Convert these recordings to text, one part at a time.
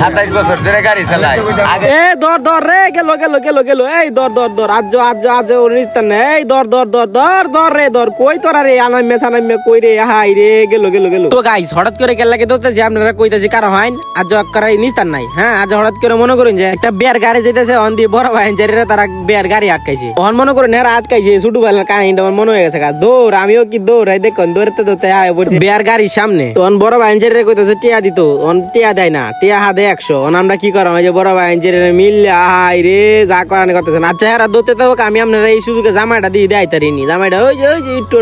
সাতাইশ বছর ধরে গাড়ি চালায়। এ দর দর রে গেল গেল গেল গেল। এই দর দর দর আজ আজ আজ ওর নিস্তান এই দর দর দর দর দর রে দর কই তোরা রে? আনামে সানামে কই রে? হাই রে গেল গেল গেল। তো গাইস হঠাৎ করে কেন লাগে দৌড়তেছি আপনারা কইতাছি কারও হয়ন আজ করাই নিস্তান নাই। হ্যাঁ আজ হঠাৎ করে মনে করুন যে একটা বিয়ার গাড়ি যেতেছে অন দিয়ে বড় ভাই জারিরা তারা বিয়ার গাড়ি আটকাইছে। অন মনে করুন এরা আটকাইছে ছোট বেলার কাহিনীটা আমার মনে হয়ে গেছে দৌড় আমিও কি দৌড় দেখুন দৌড়তে দৌড়তে আয় পড়ছি। বিয়ার গাড়ির সামনে। তো অন বড় ভাই জারিরা কইতাছে টিয়া দিত। অন টিয়া দেয় না, টিয়া হাতে একশো। আমরা কি করাম? এই যে বড় ভাই জারিরা মিললে আহাই রে, যা করানি করতেছেন। আচ্ছা এরা দৌড়তে তো আমি আপনারা এই সুযোগে জামাইটা দিয়ে দেয় তারিনি জামাইটা, ওই যে ওই যে, একটু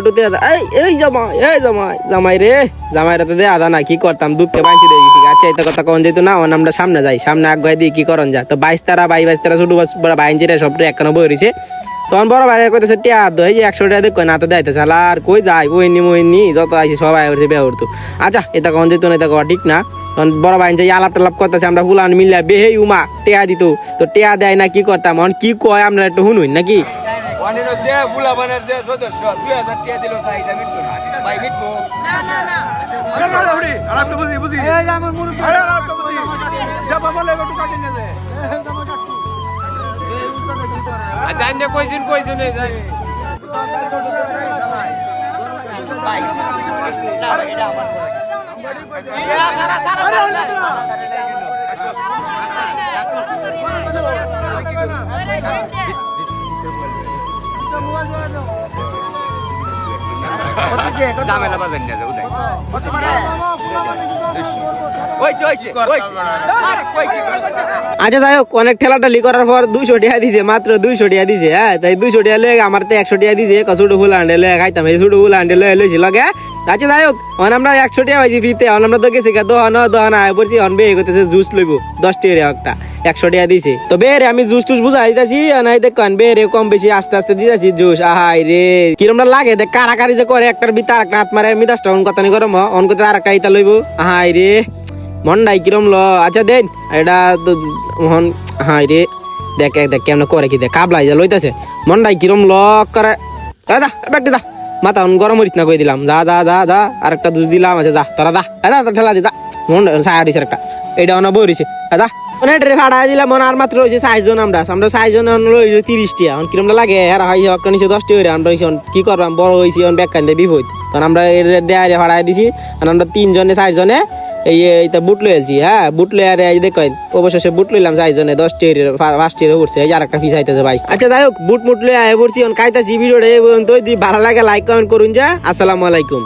এই এই জামাই এই জামাই জামাই রে জামাইরা তো দেয়া দা না, কি করতাম? দুঃখে বাঁচি দিয়ে গেছি। আচ্ছা এটা কথা কোন যেত না অন আমরা সামনে যাই সামনে আগ দিয়ে কি করন যা তো বাইশ তারা বাই বাইশ তারা, ছোট বড় বাইন জিরা সব একখানে বই রয়েছে। তখন বড় ভাই কইতেছে টিয়া দো এই যে একশো টাকা দেখো না তো দেয়তেছে আর কই যাই ওই নি মই নি যত আইসি সবাই করছে বিয়ে করতো। আচ্ছা এটা কখন যেত না এটা ঠিক না? তখন বড় ভাই যে আলাপ টালাপ করতেছে আমরা হুলান মিল্লা বেহে উমা টিয়া দিত। তো টিয়া দেয় না কি করতাম? এখন কি কয় আমরা একটু শুনুন নাকি? অনেক যে আচ্ছা আইনে কইছেন কইছেন ভাই না এটা আমার ঝামেলা বাজার নিয়ে যাব তাই ওইছে ওইছে আচ্ছা যাই হোক অনেক ঠেলাঠালি করার পর দুইশো টাকা দিছে মাত্র দুইশো টাকা দিছে হ্যাঁ? তাই দুইশো টাকা লয়ে আমার তো একশো টাকা দিছে কসুটো ফুল আন্ডে লয়ে খাইতাম এই ছোটো ফুল আন্ডে লয়ে লইছি লগে? আচ্ছা যাই হোক অন আমরা একশো টাকা পাইছি ফ্রিতে অন আমরা তো গেছি গা দহন দহন আয় পড়ছি অন বেয়ে করতেছে জুস লইব দশ টাকা একটা একশো টাকা দিছে। তো বেরে আমি জুস টুস বুঝাই দিতেছি নাই দেখুন বেরে কম বেশি আস্তে আস্তে দিতেছি জুস আহাই রে। কিরম লাগে দেখ কারাকারি যে করে একটার ভিতরে আরেকটা হাত মারে মিদাসটা অন কথা নি গরম অন করতে আরেকটা ইতা লইব আহাই রে। মন্ডাই কিরম ল। আচ্ছা দেন, এটা তো হন হাই রে, দেখ দেখ, কেমন করে কি দেখ কাবলাই যা লইতাছে। মন্ডাই কিরম ল করে। এ দা ব্যাগটি দা, মাথা গরম হরিস না কই দিলাম। যা যা যা যা, আরেকটা দুধ দিলাম আচ্ছা যা, তোরা দা দা ঠেলা দি দা মন দিছে একটা এটা অনা বই দা মানে ট্রে ভাড়া দিলাম, মনে আর মাত্র রয়েছে সাইজন আমরা আমরা সাইজন রয়েছে তিরিশ টিয়া এখন কিরম লাগে? এরা হয় একটা নিচে দশটি হইরে। আমরা কি করবাম? বড় হয়েছি এখন ব্যাগ কান্দে বিপদ তখন আমরা দেয়ারে ভাড়া দিছি। আর আমরা তিনজনে, চারজনে এই এইটা বুট লই আলছি হ্যাঁ? বুট লই আর, এই দেখেন, অবশেষে বুট লইলাম চারজনে দশ টিয়ার ফার্স্ট টিয়ারে পড়ছে এই আর একটা ফিস আইতেছে ভাই। আচ্ছা যাই হোক বুট মুট লই আয় পড়ছি অন কাইতাছি ভিডিওটা এই পর্যন্ত ভালো লাগে লাইক কমেন্ট করুন যা। আসসালামু আলাইকুম।